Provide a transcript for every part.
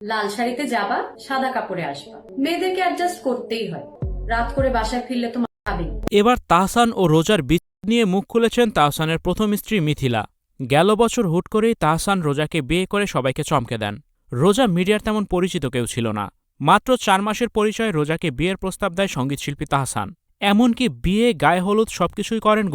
লাল শাড়িতে যাবা, সাদা কাপড়ে আসবা। মেয়েদেরকে অ্যাডজাস্ট করতেই হয়। রাত করে বাসায় ফিরলে তো এবার তাহসান ও রোজার বিচ্ছেদ নিয়ে মুখ খুলেছেন তাহসানের প্রথম স্ত্রী মিথিলা। গেল বছর হুট করেই তাহসান রোজাকে বিয়ে করে সবাইকে চমকে দেন। রোজা মিডিয়ার তেমন পরিচিত কেউ ছিল না। মাত্র চার মাসের পরিচয়ে রোজাকে বিয়ের প্রস্তাব দেয় সঙ্গীতশিল্পী তাহসান। এমনকি বিয়ে, গায়ে হলুদ সবকিছুই করেন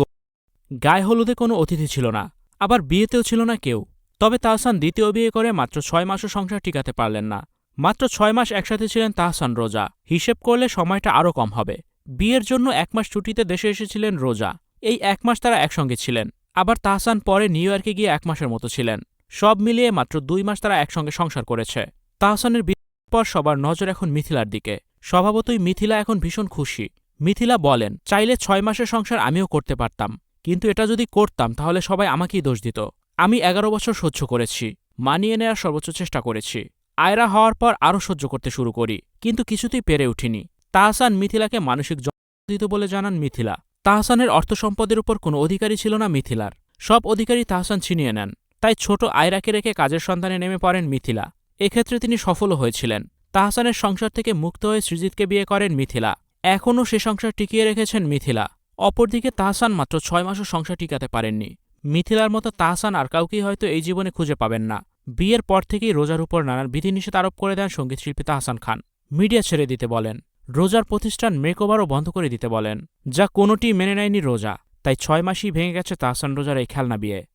গায়ে হলুদে কোনো অতিথি ছিল না। আবার বিয়েতেও ছিল না কেউ। তবে তাহসান দ্বিতীয় বিয়ে করে মাত্র ছয় মাসও সংসার টিকাতে পারলেন না। মাত্র ছয় মাস একসাথে ছিলেন তাহসান রোজা। হিসেব করলে সময়টা আরও কম হবে। বিয়ের জন্য এক মাস ছুটিতে দেশে এসেছিলেন রোজা। এই এক মাস তারা একসঙ্গে ছিলেন। আবার তাহসান পরে নিউ ইয়র্কে গিয়ে এক মাসের মতো ছিলেন। সব মিলিয়ে মাত্র দুই মাস তারা একসঙ্গে সংসার করেছে। তাহসানের বিয়ের পর সবার নজর এখন মিথিলার দিকে। স্বভাবতই মিথিলা এখন ভীষণ খুশি। মিথিলা বলেন, চাইলে ছয় মাসের সংসার আমিও করতে পারতাম। কিন্তু এটা যদি করতাম, তাহলে সবাই আমাকেই দোষ দিত। আমি এগারো বছর সহ্য করেছি, মানিয়ে নেওয়ার সর্বোচ্চ চেষ্টা করেছি। আয়রা হওয়ার পর আরও সহ্য করতে শুরু করি, কিন্তু কিছুতেই পেরে উঠিনি। তাহসান মিথিলাকে মানসিক যন্ত্রণা দিত বলে জানান মিথিলা। তাহসানের অর্থ সম্পদের উপর কোনো অধিকারই ছিল না মিথিলার। সব অধিকারী তাহসান ছিনিয়ে নেন, তাই ছোট আয়রাকে রেখে কাজের সন্ধানে নেমে পড়েন মিথিলা। এক্ষেত্রে তিনি সফলও হয়েছিলেন। তাহসানের সংসার থেকে মুক্ত হয়ে সৃজিতকে বিয়ে করেন মিথিলা। এখনও সে সংসার টিকিয়ে রেখেছেন মিথিলা। অপরদিকে তাহসান মাত্র ছয় মাসও সংসার টিকাতে পারেননি। মিথিলার মতো তাহসান আর কাউকেই হয়তো এই জীবনে খুঁজে পাবেন না। বিয়ের পর থেকেই রোজার উপর নানান বিধিনিষেধ আরোপ করে দেন সঙ্গীতশিল্পী তাহসান খান। মিডিয়া ছেড়ে দিতে বলেন। রোজার প্রতিষ্ঠান মেকওভারও বন্ধ করে দিতে বলেন। যা কোনোটি মেনে নেয়নি রোজা। তাই ছয় মাসই ভেঙে গেছে তাহসান রোজার এই খেলনা বিয়ে।